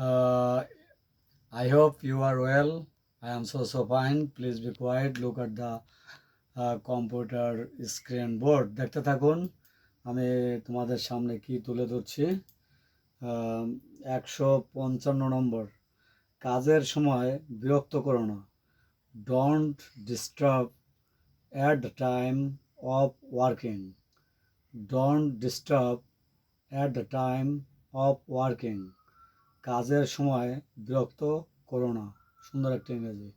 Uh, I hope you are well. I am so so fine. Please be quiet. Look at the uh, computer screen board. দেখতে থাকুন আমি তোমাদের সামনে কি তুলে ধরছি একশো পঞ্চান্ন নম্বর কাজের সময় বিরক্ত করো না don't disturb at the time of working don't disturb at the time of working কাজের সময় বিরক্ত করো না। সুন্দর একটা ইংরেজি।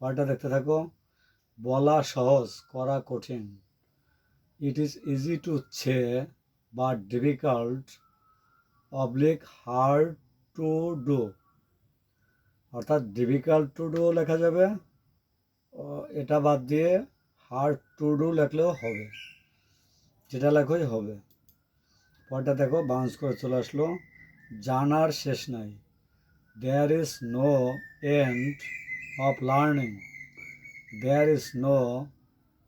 পরেরটা দেখতে থাকো। বলা সহজ, করা কঠিন। ইট ইজ ইজি টু ছে বা difficult oblique hard to do অর্থাৎ ডিফিকাল্ট টু ডু লেখা যাবে। এটা বাদ দিয়ে হার্ড টু ডু লেখলেও হবে। যেটা লেখোই হবে। পরটা দেখো বাউন্স করে চলে আসলো। জানার শেষ নাই। There is no end of learning there is no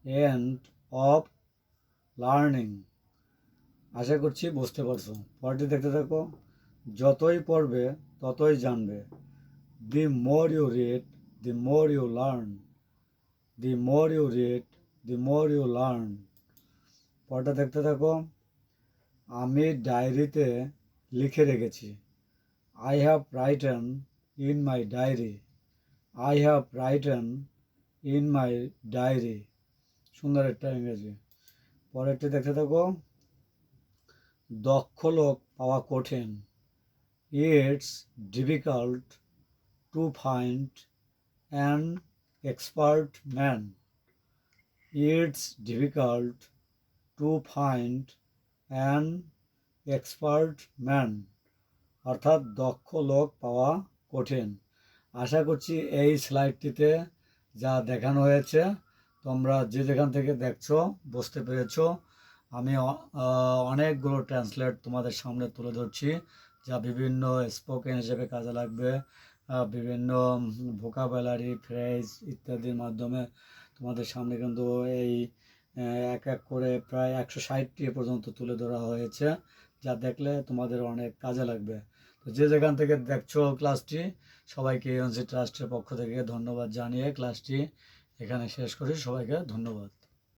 end of learning আশা করছি বুঝতে পারছ। পরটি দেখতে থাকো। যতই পড়বে, ততই জানবে। The more you read the more you learn the more you read the more you learn পরটা দেখতে থাকো। আমি ডায়েরিতে লিখে রেখেছি। I have written in my diary I have written in my diary সুন্দর একটা ইংরেজি। পরেরটি দেখতে থাকো। দক্ষ লোক পাওয়া কঠিন। It's difficult to find an expert man it's difficult to find an expert man, অর্থাৎ দক্ষ লোক পাওয়া কঠিন। আশা করছি এই স্লাইডটিতে যা দেখানো হয়েছে, তোমরা যে যেখান থেকে দেখছ, বুঝতে পেরেছ। আমি অনেকগুলো ট্রান্সলেট তোমাদের সামনে তুলে ধরছি, যা বিভিন্ন স্পোকেন হিসেবে কাজে লাগবে। বিভিন্ন ভোকাবুলারি, ফ্রেজ ইত্যাদির মাধ্যমে তোমাদের সামনে কিন্তু এই এক এক করে প্রায় একশো ষাটটি পর্যন্ত তুলে ধরা হয়েছে। যা দেখলে তোমাদের অনেক কাজে লাগবে। তো যে যেখান থেকে দেখছ ক্লাসটি সবাইকে এএনসি ট্রাস্টের পক্ষ থেকে ধন্যবাদ জানিয়ে ক্লাসটি এখানে শেষ করি। সবাইকে ধন্যবাদ।